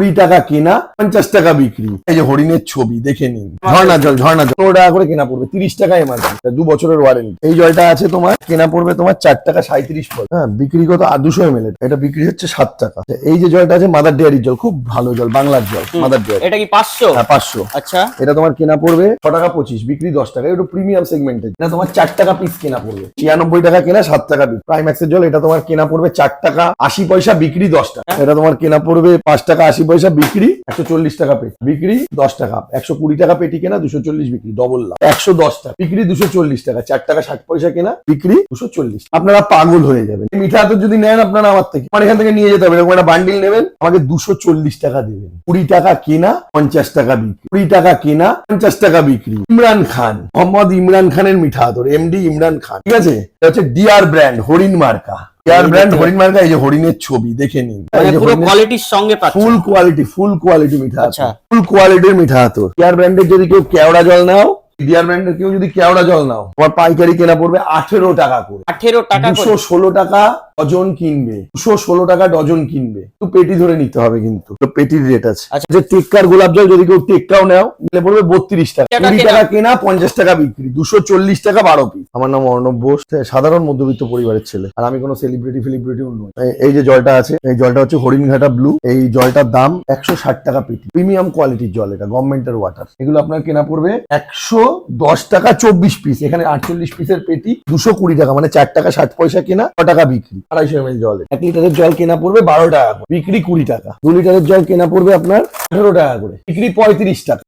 কুড়ি টাকা কেনা পঞ্চাশ টাকা বিক্রি। এই যে হরিণের ছবি দেখে নিন। ঝর্ণা জল ঝর্ণা জল। পনেরো টাকা করে কেনা পড়বে তিরিশ টাকা দু বছরের ওয়ারেন্টি এই জলটা আছে তোমার কেনা পড়বে তোমার চার টাকা সাঁত্রিশ পয়সা। হ্যাঁ বিক্রি কত আর দুশো এম এটা বিক্রি হচ্ছে সাত টাকা। এই যে জলটা আছে মাদার ডেয়ারির জল খুব ভালো জল বাংলার জল মাদার ডেয়ারি এটা কি পাঁচশো? হ্যাঁ পাঁচশো। আচ্ছা। এটা তোমার কেনা পড়বে ছ টাকা পঁচিশ বিক্রি দশ টাকা। এটা প্রিমিয়াম সেগমেন্টের এটা তোমার চার টাকা পিস কেনা পড়বে। ছিয়ানব্বই টাকা কেনা সাত টাকা বিক্রি প্রাইম্যাক্সের জল এটা তোমার কেনা পড়বে চার টাকা আশি পয়সা বিক্রি দশ টাকা। এটা তোমার কেনা পড়বে পাঁচ টাকা আশি পয়সা বিক্রি, একশো চল্লিশ টাকা পেটি। বিক্রি, দশ টাকা। একশো কুড়ি টাকা পেটি কেনা, দুশো চল্লিশ বিক্রি ডবল লাভ। একশো দশ টাকা। বিক্রি, দুশো চল্লিশ টাকা। চার টাকা ষাট পয়সা কেনা, বিক্রি, দুশো চল্লিশ আপনারা পাগল হয়ে যাবেন। মিঠা হাতের যদি নেন আপনারা আমার থেকে। আমার এখান থেকে নিয়ে যেতে হবে। একটা বান্ডিল নেবেন, আমাকে দুশো চল্লিশ টাকা দেবেন। কুড়ি টাকা কেনা, পঞ্চাশ টাকা বিক্রি। কুড়ি টাকা কেনা, পঞ্চাশ টাকা বিক্রি। ইমরান খান, মোহাম্মদ ইমরান খানের মিঠা হাতর এমডি ইমরান খান। ঠিক আছে? হচ্ছে ডিআর ব্র্যান্ড হরিণ মার্কা। ডিআর ব্র্যান্ড হরিণ মার্কা এই যে হরিণের ছবি দেখে নিন। মানে পুরো কোয়ালিটির সঙ্গে ফুল কোয়ালিটি ফুল কোয়ালিটি মিঠা আচ্ছা। ফুল কোয়ালিটির মিঠা হাতর কেয়ার ব্র্যান্ডের যদি কেউ কেওড়া জল নাও ডিয়ার ব্র্যান্ডের কেউ যদি কেওড়া জল নাও তোমার পাইকারি কেনা পড়বে আঠেরো টাকা করে। আঠেরো টাকা দুশো ষোলো টাকা ডজন কিনবে। দুশো ষোলো টাকা ডজন কিনবে। একটু পেটি ধরে নিতে হবে কিন্তু। তো পেটির রেট আছে। আচ্ছা। যে টেক্কার গোলাপ জল যদি কেউ টেক্কাও নাও নিলে পড়বে বত্রিশ টাকা। কুড়ি টাকা কেনা পঞ্চাশ টাকা বিক্রি। দুশো চল্লিশ টাকা বারো পিস আমার নাম অর্ণব বোস সাধারণ মধ্যবিত্ত পরিবারের ছেলে। আর আমি কোনো সেলিব্রিটি ফেলিব্রিটি নই। এই- এই যে জলটা আছে এই জলটা হচ্ছে হরিণঘাটা ব্লু এই জলটার দাম একশো ষাট টাকা পেটি। প্রিমিয়াম কোয়ালিটির জল এটা গভর্নমেন্টের ওয়াটার এগুলো আপনার কেনা পড়বে একশো দশ টাকা চব্বিশ পিস এখানে আটচল্লিশ পিসের পেটি দুশো কুড়ি টাকা। মানে চার টাকা ষাট পয়সা কেনা ছ টাকা বিক্রি। আড়াইশো এম জল এক লিটারের জল কেনা পড়বে বারো টাকা করে। বিক্রি কুড়ি টাকা। দু লিটারের জল কেনা পড়বে আপনার আঠারো টাকা করে। বিক্রি পঁয়ত্রিশ টাকা।